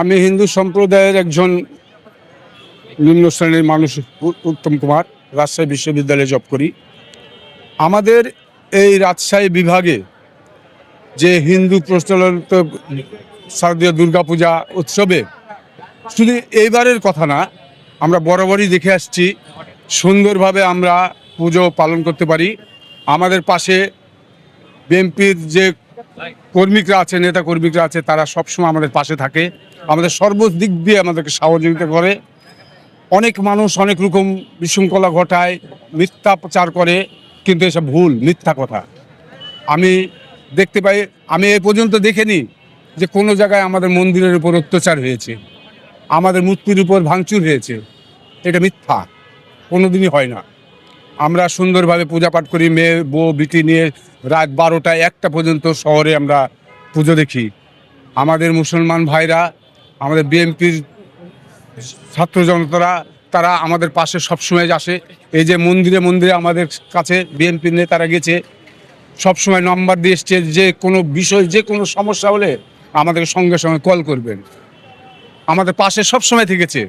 আমি হিন্দু সম্প্রদায়ের একজন নিম্ন শ্রেণির মানুষ উত্তম কুমার, রাজশাহী বিশ্ববিদ্যালয়ে জব করি। আমাদের এই রাজশাহী বিভাগে যে হিন্দু প্রচলিত শারদীয় দুর্গাপূজা উৎসবে, শুধু এইবারের কথা না, আমরা বরাবরই দেখে আসছি, সুন্দরভাবে আমরা পুজো পালন করতে পারি। আমাদের পাশে বিএনপির যে কর্মীরা আছে নেতা কর্মীরা আছে, তারা সবসময় আমাদের পাশে থাকে। আমাদের সর্বদিক দিয়ে আমাদেরকে সহযোগিতা করে। অনেক মানুষ অনেক রকম বিশৃঙ্খলা ঘটায়, মিথ্যা প্রচার করে, কিন্তু এসব ভুল, মিথ্যা কথা। আমি দেখতে পাই, আমি এ পর্যন্ত দেখিনি যে কোনো জায়গায় আমাদের মন্দিরের উপর অত্যাচার হয়েছে। আমাদের মূর্তির উপর ভাঙচুর হয়েছে। এটা মিথ্যা। কোনোদিনই হয় না। আমরা সুন্দরভাবে পূজা পাঠ করি, মেয়ে, বউ, বিটি নিয়ে রাত বারোটা একটা পর্যন্ত শহরে আমরা পুজো দেখি। আমাদের মুসলমান ভাইরা, আমাদের বিএনপির ছাত্র জনতারা, তারা আমাদের পাশে সবসময় আসে। এই যে মন্দিরে মন্দিরে আমাদের কাছে বিএনপির নেতারা গেছে, সবসময় নম্বর দিয়ে এসছে যে কোনো বিষয়, যে কোনো সমস্যা হলে আমাদের সঙ্গে সঙ্গে কল করবেন। আমাদের পাশে সবসময় থেকেছে।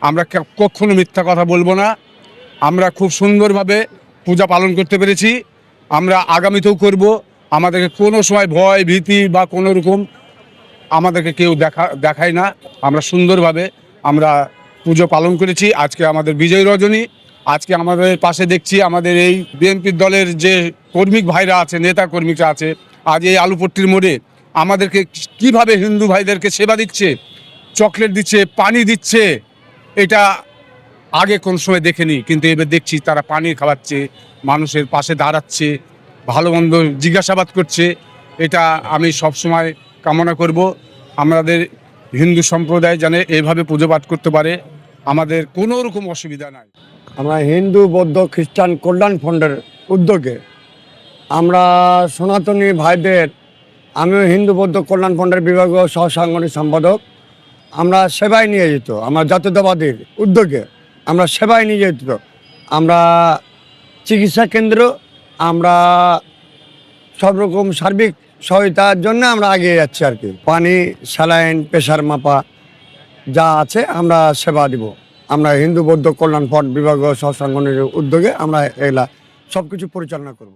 আমরা কখনো মিথ্যা কথা বলব না। আমরা খুব সুন্দরভাবে পূজা পালন করতে পেরেছি। আমরা আগামীতেও করব। আমাদেরকে কোনো সময় ভয়, ভীতি বা কোনো রকম আমাদেরকে কেউ দেখা, দেখায় না। আমরা সুন্দরভাবে আমরা পুজো পালন করেছি। আজকে আমাদের বিজয় রজনী। আজকে আমাদের পাশে দেখছি আমাদের এই বিএনপির দলের যে কর্মিক ভাইরা আছে, নেতা কর্মীরা আছে, আজ এই আলুপট্টির মোড়ে আমাদেরকে কীভাবে হিন্দু ভাইদেরকে সেবা দিচ্ছে, চকলেট দিচ্ছে, পানি দিচ্ছে, এটা আগে কোন সময় দেখিনি, কিন্তু এবার দেখছি তারা পানি খাওয়াচ্ছে, মানুষের পাশে দাঁড়াচ্ছে, ভালো মন্দ জিজ্ঞাসাবাদ করছে। এটা আমি সব সময় কামনা করব। আমাদের হিন্দু সম্প্রদায় যেন এইভাবে পুজো পাঠ করতে পারে, আমাদের কোনো রকম অসুবিধা নাই। আমরা হিন্দু, বৌদ্ধ, খ্রিস্টান কল্যাণ ফন্ডের উদ্যোগে আমরা সনাতনী ভাইদের, আমিও হিন্দু, বৌদ্ধ কল্যাণ ফন্ডের বিভাগীয় সহসাংগঠনিক সম্পাদক, আমরা সেবায় নিয়ে যেত আমরা জাতীয়তাবাদীর উদ্যোগে। আমরা সেবায় নিয়োজিত। আমরা চিকিৎসা কেন্দ্র, আমরা সব রকম সার্বিক সহায়তার জন্য আমরা আগিয়ে যাচ্ছি আর কি। পানি, স্যালাইন প্রেশার মাপা যা আছে আমরা সেবা দিব। আমরা হিন্দু বৌদ্ধ কল্যাণ ফন্ড সহ সহসাংগঠনিক উদ্যোগে আমরা এগুলা সব কিছু পরিচালনা করব।